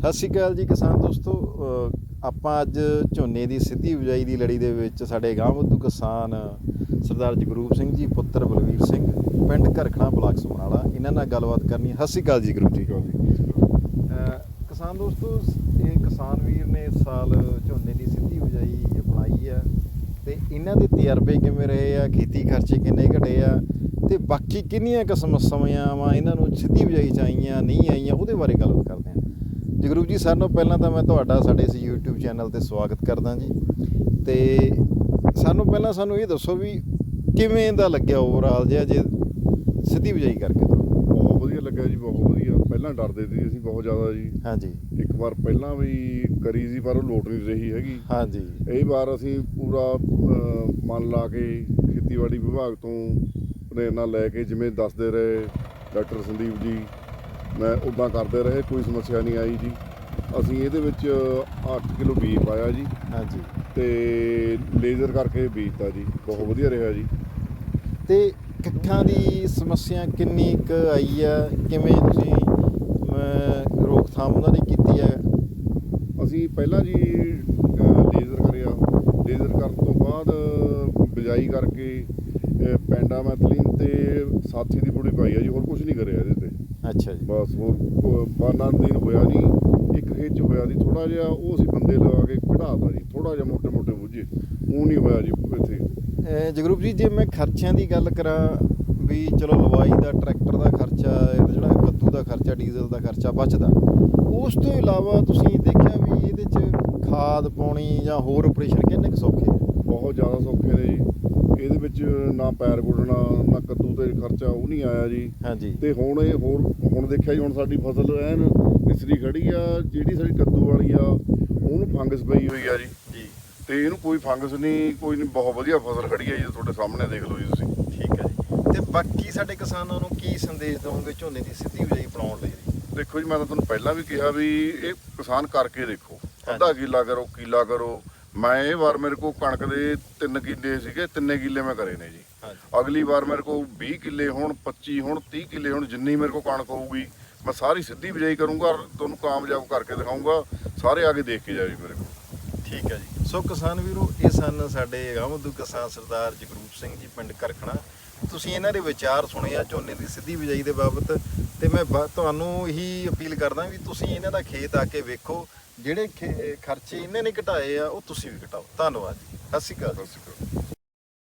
ਸਤਿ ਸ਼੍ਰੀ ਅਕਾਲ ਜੀ ਕਿਸਾਨ ਦੋਸਤੋ ਆਪਾਂ ਅੱਜ ਝੋਨੇ ਦੀ ਸਿੱਧੀ ਬਿਜਾਈ ਦੀ ਲੜੀ ਦੇ ਵਿੱਚ ਸਾਡੇ ਗਾਂਵ ਬੱਧੂ ਕਿਸਾਨ ਸਰਦਾਰ ਜਗਰੂਪ ਸਿੰਘ ਜੀ ਪੁੱਤਰ ਬਲਵੀਰ ਸਿੰਘ ਪਿੰਡ ਘਰਖਣਾ ਬਲਾਕ ਸਮਰਾਲਾ ਇਹਨਾਂ ਨਾਲ ਗੱਲਬਾਤ ਕਰਨੀ। ਹੈ। ਸਤਿ ਸ਼੍ਰੀ ਅਕਾਲ ਜੀ ਜਗਰੂਪ ਜੀ। ਕਿਸਾਨ ਦੋਸਤੋ ਇਹ ਕਿਸਾਨ ਵੀਰ ਨੇ ਇਸ ਸਾਲ ਝੋਨੇ ਦੀ ਸਿੱਧੀ ਬਿਜਾਈ ਅਪਣਾਈ ਆ ਤੇ ਇਹਨਾਂ ਦੇ ਤਜਰਬੇ ਕਿਵੇਂ ਰਹੇ ਆ ਖੇਤੀ ਖਰਚੇ ਕਿੰਨੇ ਘਟੇ ਆ ਤੇ ਬਾਕੀ ਕਿੰਨੀਆਂ ਕਿਸਮ ਸਮਿਆਂ ਵਾ ਇਹਨਾਂ ਨੂੰ ਸਿੱਧੀ ਬਿਜਾਈ ਚ ਆਈਆਂ ਨਹੀਂ ਆਈਆਂ ਉਹਦੇ ਬਾਰੇ ਗੱਲਬਾਤ ਕਰਦੇ ਹਾਂ ਜਗਰੂਪ ਜੀ ਸਾਰਿਆਂ ਨਾਲੋਂ ਪਹਿਲਾਂ ਤਾਂ ਮੈਂ ਤੁਹਾਡਾ ਸਾਡੇ ਇਸ YouTube ਚੈਨਲ ਤੇ ਸਵਾਗਤ ਕਰਦਾ ਜੀ। ਤੇ ਸਾਨੂੰ ਪਹਿਲਾਂ ਸਾਨੂੰ ਇਹ ਦੱਸੋ ਵੀ ਕਿਵੇਂ ਦਾ ਲੱਗਿਆ ਓਵਰਆਲ ਜਿਹਾ ਜੇ ਸਿੱਧੀ ਬਿਜਾਈ ਕਰਕੇ ਤਾਂ ਬਹੁਤ ਵਧੀਆ ਲੱਗਿਆ ਜੀ ਬਹੁਤ ਵਧੀਆ। ਪਹਿਲਾਂ ਡਰਦੇ ਸੀ ਅਸੀਂ ਬਹੁਤ ਜ਼ਿਆਦਾ ਜੀ। ਹਾਂਜੀ। ਇੱਕ ਵਾਰ ਪਹਿਲਾਂ ਵੀ ਕਰੀ ਸੀ ਪਰ ਉਹ ਲੋਟ ਨਹੀਂ ਰਹੀ ਹੈਗੀ। ਹਾਂਜੀ। ਇਹ ਵਾਰ ਅਸੀਂ ਪੂਰਾ ਮਨ ਲਾ ਕੇ ਖੇਤੀਬਾੜੀ ਵਿਭਾਗ ਤੋਂ ਪ੍ਰੇਰਨਾ ਲੈ ਕੇ ਜਿਵੇਂ ਦੱਸਦੇ ਰਹੇ ਡਾਕਟਰ ਸੰਦੀਪ ਜੀ ਮੈਂ ਉਦਾਂ ਕਰਦੇ ਰਹੇ ਕੋਈ ਸਮੱਸਿਆ ਨਹੀਂ ਆਈ ਜੀ। ਅਸੀਂ ਇਹਦੇ ਵਿੱਚ 8 ਕਿਲੋ ਬੀਜ ਪਾਇਆ ਜੀ। ਹਾਂਜੀ। ਤੇ ਲੇਜ਼ਰ ਕਰਕੇ ਬੀਜਤਾ ਜੀ। ਬਹੁਤ ਵਧੀਆ ਰਿਹਾ ਜੀ। ਤੇ ਕੱਖਾਂ ਦੀ ਸਮੱਸਿਆ ਕਿੰਨੀ ਕੁ ਆਈ ਆ? ਕਿਵੇਂ ਤੁਸੀਂ ਅਮ, ਰੋਕਥਾਮ ਉਹਨਾਂ ਦੀ ਕੀਤੀ ਹੈ ਅਸੀਂ ਪਹਿਲਾਂ ਜੀ ਲੇਜ਼ਰ ਕਰਿਆ। ਲੇਜ਼ਰ ਕਰਨ ਤੋਂ ਬਾਅਦ ਬਿਜਾਈ ਕਰਕੇ ਅਹ, ਪੈਂਡਾਮੈਥਲਿਨ ਤੇ ਸਾਥੀ ਦੀ ਪੁੜੀ ਪਾਈ ਆ ਜੀ। ਹੋਰ ਕੁਝ ਨਹੀਂ ਕਰਿਆ ਇਹਦੇ ਅੱਛਾ ਜੀ। ਬਸ ਹੋਰ ਕੋ- ਬਾਨਾ ਦਿਨ ਹੋਇਆ ਨਹੀਂ ਇੱਕ ਖੇਚ ਹੋਇਆ ਜੀ ਥੋੜਾ ਜਿਹਾ ਉਹ ਅਸੀਂ ਬੰਦੇ ਲਗਾ ਕੇ ਕਢਾਤਾ ਜੀ ਥੋੜਾ ਜਿਹਾ ਮੋਟੇ ਮੋਟੇ ਬੁੱਝੇ ਉਹ ਨਹੀਂ ਹੋਇਆ ਜੀ ਇੱਥੇ। ਅਹ ਜਗਰੂਪ ਜੀ ਜੇ ਮੈਂ ਖਰਚਿਆਂ ਦੀ ਗੱਲ ਕਰਾਂ ਵੀ ਚਲੋ ਲਵਾਈ ਦਾ ਟਰੈਕਟਰ ਦਾ ਖਰਚਾ ਇਹਦਾ ਜਿਹੜਾ ਕੱਦੂ ਦਾ ਖਰਚਾ ਡੀਜ਼ਲ ਦਾ ਖਰਚਾ ਬਚਦਾ ਉਸ ਤੋਂ ਇਲਾਵਾ ਤੁਸੀਂ ਦੇਖਿਆ ਵੀ ਇਹਦੇ 'ਚ ਖਾਦ ਪਾਉਣੀ ਜਾਂ ਹੋਰ ਆਪਰੇਸ਼ਨ ਕਿੰਨੇ ਕੁ ਸੌਖੇ? ਆ? ਬਹੁਤ ਜ਼ਿਆਦਾ ਸੌਖੇ ਨੇ ਜੀ। ਇਹਦੇ ਵਿੱਚ ਨਾ ਪੈਰ ਗੁੱਡਣਾ ਨਾ ਕੱਦੂ ਤੇ ਖਰਚਾ ਉਹ ਨਹੀਂ ਆਇਆ ਜੀ। ਹਾਂਜੀ। ਤੇ ਹੁਣ ਇਹ ਹੋਰ ਹੁਣ ਦੇਖਿਆ ਜੀ ਹੁਣ ਸਾਡੀ ਫਸਲ ਐਨ ਮਿਸਰੀ ਖੜੀ ਆ ਜਿਹੜੀ ਸਾਡੀ ਕੱਦੂ ਵਾਲੀ ਆ ਉਹਨੂੰ ਫੰਗਸ ਪਈ ਹੋਈ ਆ ਜੀ। ਜੀ। ਤੇ ਇਹਨੂੰ ਕੋਈ ਫੰਗਸ ਨਹੀਂ ਕੋਈ ਨਹੀਂ ਬਹੁਤ ਵਧੀਆ ਫਸਲ ਖੜੀ ਆ ਜੀ ਤੁਹਾਡੇ ਸਾਹਮਣੇ ਦੇਖ ਲਓ ਜੀ ਤੁਸੀਂ। ਠੀਕ ਹੈ ਜੀ। ਤੇ ਬਾਕੀ ਸਾਡੇ ਕਿਸਾਨਾਂ ਨੂੰ ਕੀ ਸੰਦੇਸ਼ ਦਵੋਗੇ ਝੋਨੇ ਦੀ ਸਿੱਧੀ ਬਿਜਾਈ ਬਣਾਉਣ ਲਈ? ਦੇਖੋ ਜੀ ਮੈਂ ਤਾਂ ਤੁਹਾਨੂੰ ਪਹਿਲਾਂ ਵੀ ਕਿਹਾ ਵੀ ਇਹ ਕਿਸਾਨ ਕਰਕੇ ਦੇਖੋ। ਅੱਧਾ ਕਿੱਲਾ ਕਰੋ ਕਿੱਲਾ ਕਰੋ ਮੈਂ ਇਹ ਵਾਰ ਮੇਰੇ ਕੋਲ ਕਣਕ ਦੇ 3 ਕਿੱਲੇ ਸੀਗੇ ਤਿੰਨੇ ਕਿੱਲੇ ਮੈਂ ਕਰੇ ਨੇ ਜੀ। ਅਗਲੀ ਵਾਰ ਮੇਰੇ ਕੋਲ 20 ਕਿੱਲੇ ਹੁਣ 25 ਹੁਣ 30 ਕਿੱਲੇ ਹੁਣ ਜਿੰਨੀ ਮੇਰੇ ਕੋਲ ਕਣਕ ਹੋਊਗੀ ਮੈਂ ਸਾਰੀ ਸਿੱਧੀ ਬਿਜਾਈ ਕਰੂੰਗਾ ਤੁਹਾਨੂੰ ਕਾਮਯਾਬ ਕਰਕੇ ਦਿਖਾਊਂਗਾ ਸਾਰੇ ਆ ਕੇ ਦੇਖ ਕੇ ਜਾਓ ਜੀ ਮੇਰੇ ਕੋਲ। ਠੀਕ ਹੈ ਜੀ। ਸੋ ਕਿਸਾਨ ਵੀਰੋ ਇਹ ਸਨ ਸਾਡੇ ਗਾਮਦੂ ਕਿਸਾਨ ਸਰਦਾਰ ਜਗਰੂਪ ਸਿੰਘ ਜੀ ਪਿੰਡ ਕਰਖਣਾ। ਤੁਸੀਂ ਇਹਨਾਂ ਦੇ ਵਿਚਾਰ ਸੁਣੇ ਆ ਝੋਨੇ ਦੀ ਸਿੱਧੀ ਬਿਜਾਈ ਦੇ ਬਾਬਤ। ਤੇ ਮੈਂ ਤੁਹਾਨੂੰ ਇਹੀ ਅਪੀਲ ਕਰਦਾ ਵੀ ਤੁਸੀਂ ਇਹਨਾਂ ਦਾ ਖੇਤ ਆ ਕੇ ਵੇਖੋ ਜਿਹੜੇ ਖੇ- ਖਰਚੇ ਇਹਨਾਂ ਨੇ ਘਟਾਏ ਆ, ਉਹ ਤੁਸੀਂ ਵੀ ਘਟਾਓ। ਧੰਨਵਾਦ ਜੀ। ਸਤਿ ਸ਼੍ਰੀ ਅਕਾਲ ਸਤਿ ਸ਼੍ਰੀ ਅਕਾਲ।